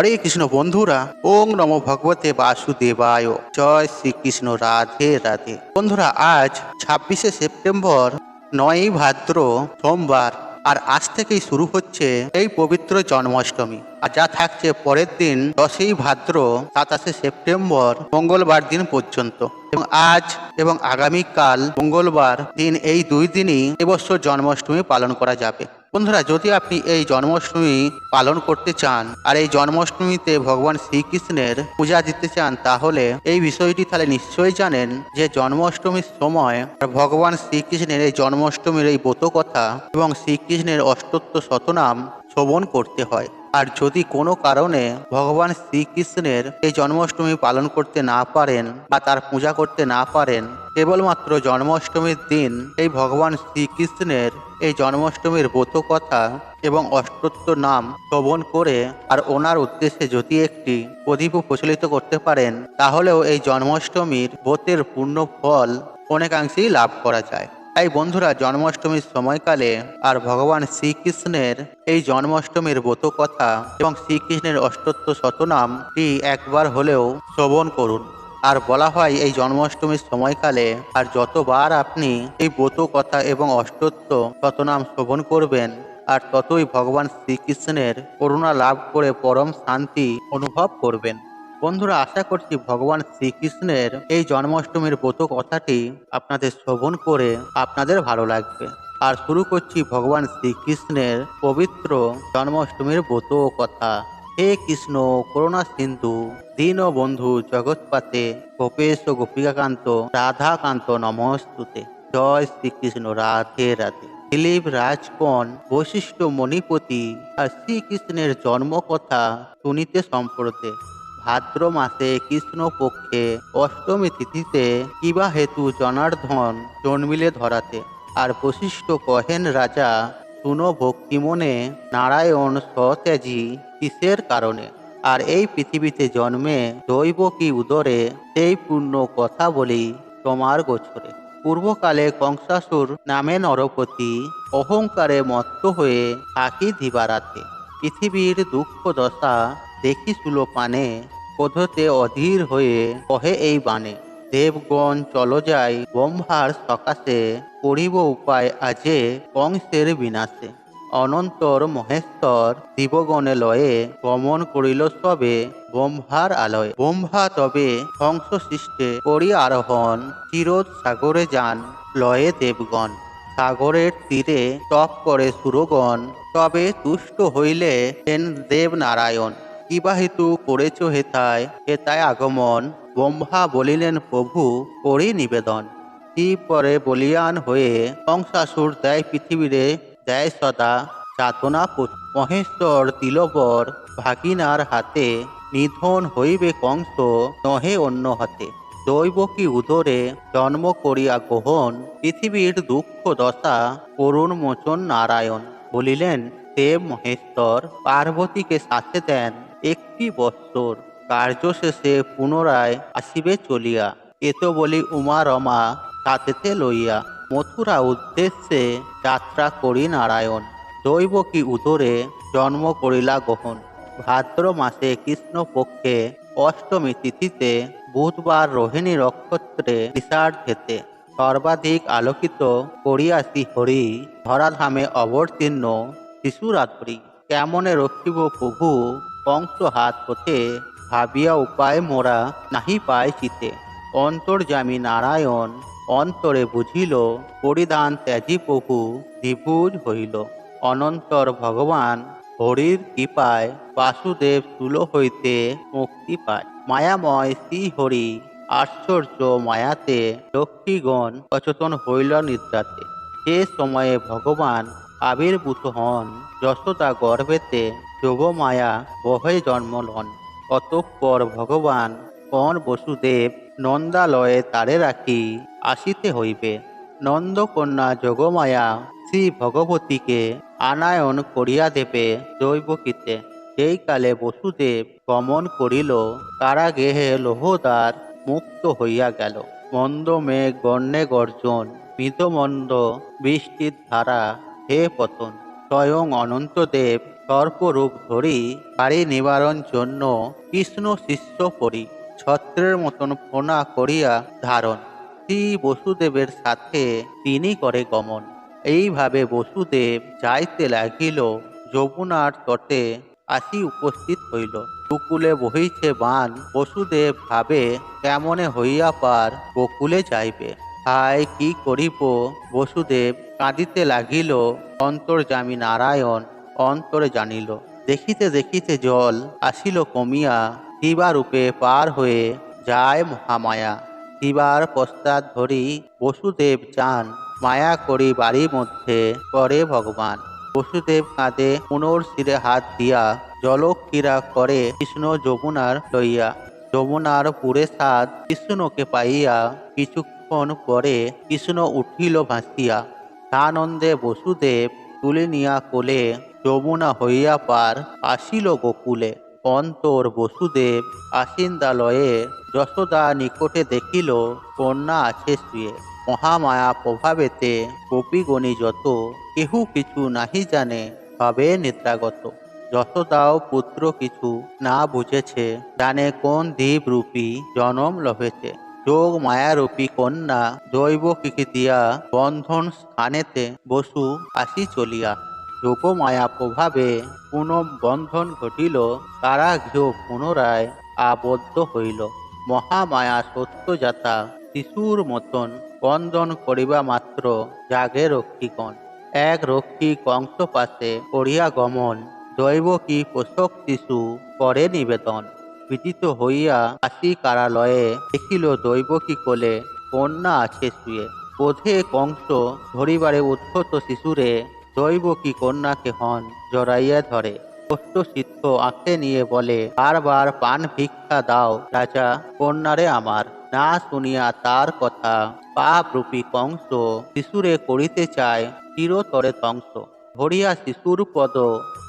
হরে কৃষ্ণ বন্ধুরা, ওং নম ভগবতে বাসুদেবায়। জয় শ্রীকৃষ্ণ রাধে রাধে। বন্ধুরা, আজ ছাব্বিশে সেপ্টেম্বর নয়ই ভাদ্র সোমবার, আর আজ থেকেই শুরু হচ্ছে এই পবিত্র জন্মাষ্টমী। আর যা থাকছে পরের দিন, দশই ভাদ্র, সাতাশে সেপ্টেম্বর, মঙ্গলবার দিন পর্যন্ত। এবং আজ এবং আগামীকাল মঙ্গলবার দিন, এই দুই দিনই এবছর জন্মাষ্টমী পালন করা যাবে। বন্ধুরা, যদি আপনি এই জন্মাষ্টমী পালন করতে চান আর এই জন্মাষ্টমীতে ভগবান শ্রীকৃষ্ণের পূজা দিতে চান, তাহলে এই বিষয়টি তাহলে নিশ্চয়ই জানেন যে জন্মাষ্টমীর সময় ভগবান শ্রীকৃষ্ণের এই জন্মাষ্টমীর এই ব্রত কথা এবং শ্রীকৃষ্ণের অষ্টত্ব শতনাম শ্রবণ করতে হয়। আর যদি কোনো কারণে ভগবান শ্রীকৃষ্ণের এই জন্মাষ্টমী পালন করতে না পারেন বা তার পূজা করতে না পারেন, কেবলমাত্র জন্মাষ্টমীর দিন এই ভগবান শ্রীকৃষ্ণের এই জন্মাষ্টমীর ব্রত কথা এবং অষ্টত্ব নাম শ্রবণ করে আর ওনার উদ্দেশ্যে যদি একটি প্রদীপ প্রচলিত করতে পারেন, তাহলেও এই জন্মাষ্টমীর ব্রতের পূর্ণ ফল অনেকাংশেই লাভ করা যায়। তাই বন্ধুরা জন্মাষ্টমীর সময়কালে আর ভগবান শ্রীকৃষ্ণের এই জন্মাষ্টমীর ব্রত কথা এবং শ্রীকৃষ্ণের অষ্টত্ব শতনামটি একবার হলেও শ্রবণ করুন। আর বলা হয় এই জন্মাষ্টমীর সময়কালে আর যতবার আপনি এই ব্রত কথা এবং অষ্টত্ব শতনাম শ্রবণ করবেন, আর ততই ভগবান শ্রীকৃষ্ণের করুণা লাভ করে পরম শান্তি অনুভব করবেন। বন্ধুরা, আশা করছি ভগবান শ্রীকৃষ্ণের এই জন্মাষ্টমীর ব্রত কথাটি আপনাদের শ্রবণ করে আপনাদের ভালো লাগবে। আর শুরু করছি ভগবান শ্রীকৃষ্ণের পবিত্র জন্মাষ্টমীর ব্রত কথা। হে কৃষ্ণ, করুণা সিন্ধু, দীন বন্ধু জগৎপাতে গোপেশ গোপিকাকান্ত, রাধাকান্ত নমস্তুতে। জয় শ্রীকৃষ্ণ, রাধে রাধে। দিলীপ রাজকন বৈশিষ্ট্য মণিপতি, আর শ্রীকৃষ্ণের জন্মকথা শুনিতে সম্প্রতে ভাদ্র মাসে কৃষ্ণ পক্ষে অষ্টমী তিথিতে কিবা হেতু জনার্ধন জন্মিলে ধরাতে। আর বশিষ্ঠ কহেন রাজা, শুনো ভক্তি মনে, নারায়ণ সত্যাজি কিসের কারণে? আর এই পৃথিবীতে জন্মে দৈব কি উদরে, সেই পূর্ণ কথা বলি তোমার গোছরে। পূর্বকালে কংসাসুর নামে নরপতি অহংকারে মত্ত হয়ে থাকি দিবারাতে। পৃথিবীর দুঃখ দশা দেখি সুলো পানে ক্রোধতে অধীর হয়ে কহে এই বাণে। দেবগণ, চল যাই, ব্রহ্মার সকাশে করিব উপায় আজে কংসের বিনাশে। অনন্তর মহেশ্বর দিবগণে লয়ে গমন করিল সবে ব্রহ্মার আলয়। ব্রহ্মা তবে হংস সৃষ্টে করি আরোহণ চিরোদ সাগরে যান লয়ে দেবগণ। সাগরের তীরে তপ করে সুরগণ, তবে তুষ্ট হইলে দেব নারায়ণ কিবাহিতু করেছ হেতায় হেতায় আগমন। ব্রহ্মা বলিলেন, প্রভু, করি নিবেদন। কি পরে বলিয়ান হয়ে কংসাসুর দেয় পৃথিবীরে, দেয় সদা। পুত- মহেশ্বর তিলবর, ভাগিনার হাতে নিধন হইবে কংস, নহে অন্য হাতে। দৈব কি উদরে জন্ম করিয়া গ্রহণ, পৃথিবীর দুঃখ দশা, করুণ মোচন নারায়ণ। বলিলেন দেব মহেশ্বর, পার্বতীকে সাথে দেন একটি বৎসর কার্য শেষে পুনরায় আসিবে চলিয়া। এত বলি উমা রমা সাথেতে লইয়া। মথুরা উদ্দেশ্যে যাত্রা করি নারায়ণ। দৈব কি উদরে জন্ম করিলা গ্রহণ ভাদ্র মাসে কৃষ্ণ পক্ষে অষ্টমী তিথিতে বুধবার রোহিণী নক্ষত্রে বিশার্ধেতে সর্বাধিক আলোকিত করিয়াছি হরি ধরাধামে অবতীর্ণ শিশুরাত্রি। কেমনে রক্ষিব প্রভু কংস হাত হতে ভাবিয়া উপায় মোরা নাহি পায় চিতে। অন্তর্যামী নারায়ণ, অন্তরে বুঝিল, পরিধান ত্যাজি প্রভু দ্বিভুজ হইল। অনন্তর ভগবান হরির কৃপায় বাসুদেব তুল হইতে মুক্তি পায়। মায়াময় শ্রী হরি, আশ্চর্য মায়াতে লক্ষ্মীগণ সচেতন হইল নিদ্রাতে। সে সময়ে ভগবান আবির্ভূত হন। যশোদা গর্ভেতে যোগমায়া বহে জন্ম লন। অতঃপর ভগবান কণ বসুদেব নন্দালয়ে তারে রাখি আসিতে হইবে। নন্দকন্যা যোগমায়া শ্রী ভগবতীকে আনায়ন করিয়া দেবে দৈবকীতে সেই কালে বসুদেব গমন করিল, কারাগেহে লোহদার মুক্ত হইয়া গেল। মন্দ মেঘ গণ্যে গর্জন, মৃদমন্দ বৃষ্টির ধারা হে পতন, স্বয়ং অনন্তদেব সর্পরূপ ধরি পারি নিবারণ জন্য কৃষ্ণ শিষ্য পরি, ছত্রের মতন ফোনা করিয়া ধারণ। শ্রী বসুদেবের সাথে তিনি করে গমন। এইভাবে বসুদেব যাইতে লাগিল, যমুনার তটে আসি উপস্থিত হইল। কুকুলে বহিছে বান, বসুদেব ভাবে কেমনে হইয়া পার বকুলে যাইবে। হায় কি করিব? বসুদেব কাঁদিতে লাগিল অন্তর্জামী নারায়ণ অন্তরে জানিল। দেখিতে দেখিতে জল আসিল কমিয়া, শিবারূপে পার হয়ে যায় মহামায়া। শিবার পশ্চাৎ ধরি বসুদেব চান মায়া করি বাড়ির মধ্যে করে ভগবান। বসুদেব কাঁধে পুনর শিরে হাত দিয়া জলক্রীড়া করে কৃষ্ণ যমুনার লইয়া। যমুনার পুরে সাদ কৃষ্ণকে পাইয়া কিছুক্ষণ পরে কৃষ্ণ উঠিল ভাসিয়া। সানন্দে বসুদেব তুলে নিয়া কোলে যমুনা হইয়া পার আসিল গোকুলে। অন্তর বসুদেব আসিন্দালয়ে যশোদা নিকটে দেখিল, কন্যা আছে শুয়ে। মহামায়া প্রভাবেতে গোপীগণি যত, কেহু কিছু নাহি জানে, ভাবে নিদ্রাগত। যশোদাও পুত্র কিছু না বুঝেছে, জানে কোন দ্বীপ রূপী জনম লভেছে। যোগ মায়ারূপী কন্যা কিকি দিয়া বন্ধন স্থানেতে বসু আসি চলিয়া। যোগ মায়া প্রভাবে পুনঃ বন্ধন ঘটিল তারা গৃহ পুনরায় আবদ্ধ হইল। মহামায়া সত্যজাতা শিশুর মতন বন্ধন করিবা মাত্র জাগে রক্ষীগণ। এক রক্ষী কংস পাশে করিয়া গমন দৈব কি পোষক শিশু করে নিবেদন। বিদিত হইয়া আসি কারালয়ে দেখিল দৈব কি কোলে কন্যা আছে শুয়ে। বোধে কংস ধরিবারে উদ্ধত শিশুরে দৈব কি কন্যাকে হন জড়াইয়া ধরে। কষ্ট সিদ্ধ আঁকে নিয়ে বলে, বারবার পান ভিক্ষা দাও রাজা, কন্যারে আমার। না শুনিয়া তার কথা। পাপ রূপী কংস শিশুরে করিতে চায় চিরতরে ধ্বংস। ধরিয়া শিশুর পদ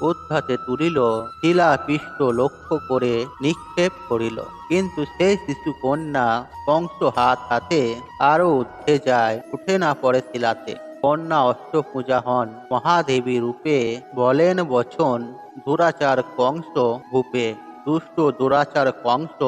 উদ্ধাতে তুলিল, শিলা পিষ্ট লক্ষ্য করে নিক্ষেপ করিল। কিন্তু সেই শিশু কন্যা কংস হাত হাতে আরও উঠে যায়, উঠে না পড়ে শিলাতে। কন্যা অষ্টপূজা হন, মহাদেবী রূপে বলেন, বচন, দুরাচার কংস ভূপে, দুষ্ট দুরাচার কংস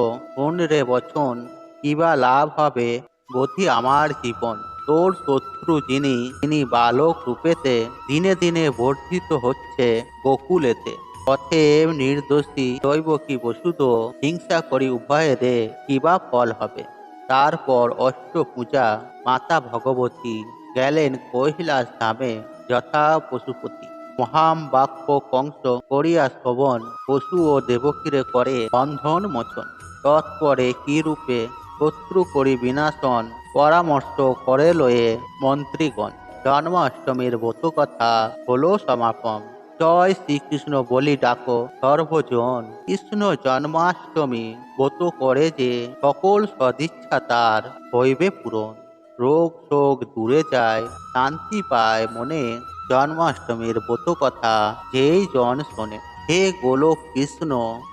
রে বচন? কিবা লাভ হবে গতি আমার জীবন? তোর শত্রু যিনি, তিনি বালক রূপেতে দিনে দিনে বর্ধিত হচ্ছে গোকুলেতে অতএব নির্দোষী দৈব কি বসুদ হিংসা করি উভয়েরে কিবা ফল হবে? তারপর অষ্ট পূজা মাতা ভগবতী গেলেন কৈলাস ধামে যথা পশুপতি। মহাম বাক্য কংস করিয়া শ্রবণ, পশু ও দেবকীরে করে বন্ধন মোচন। তৎপরে কি রূপে শত্রু করি বিনাশন পরামর্শ করে লয়ে মন্ত্রীগণ, জন্মাষ্টমীর কথা হলো সমাপন জয় শ্রীকৃষ্ণ বলি ডাকো, সর্বজন কৃষ্ণ জন্মাষ্টমী ব্রত করে যে সকল সদিচ্ছা তার হইবে পূরণ। রোগ শোক দূরে যায়, শান্তি পায় মনে জন্মাষ্টমীর ব্রত কথা যেই জন শোনে। হে গোলক কৃষ্ণ,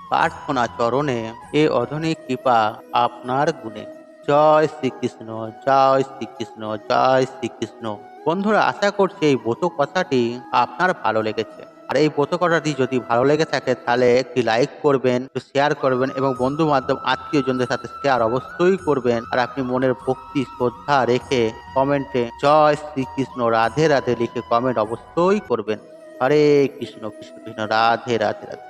প্রার্থনা চরণে, এ অধনিক কৃপা আপনার গুণে। জয় শ্রীকৃষ্ণ জয় শ্রীকৃষ্ণ জয় শ্রীকৃষ্ণ। বন্ধুরা, আশা করছি এই ব্রত কথাটি আপনার ভালো লেগেছে। আর এই ব্রত কথাটি যদি ভালো লেগে থাকে, তাহলে একটি লাইক করবেন শেয়ার করবেন এবং বন্ধু মাধ্যম আত্মীয়জনদের সাথে শেয়ার অবশ্যই করবেন। আর আপনি মনের ভক্তি, শ্রদ্ধা রেখে কমেন্টে জয় শ্রীকৃষ্ণ, রাধে রাধে লিখে কমেন্ট অবশ্যই করবেন। হরে কৃষ্ণ কৃষ্ণ কৃষ্ণ, রাধে রাধে রাধে।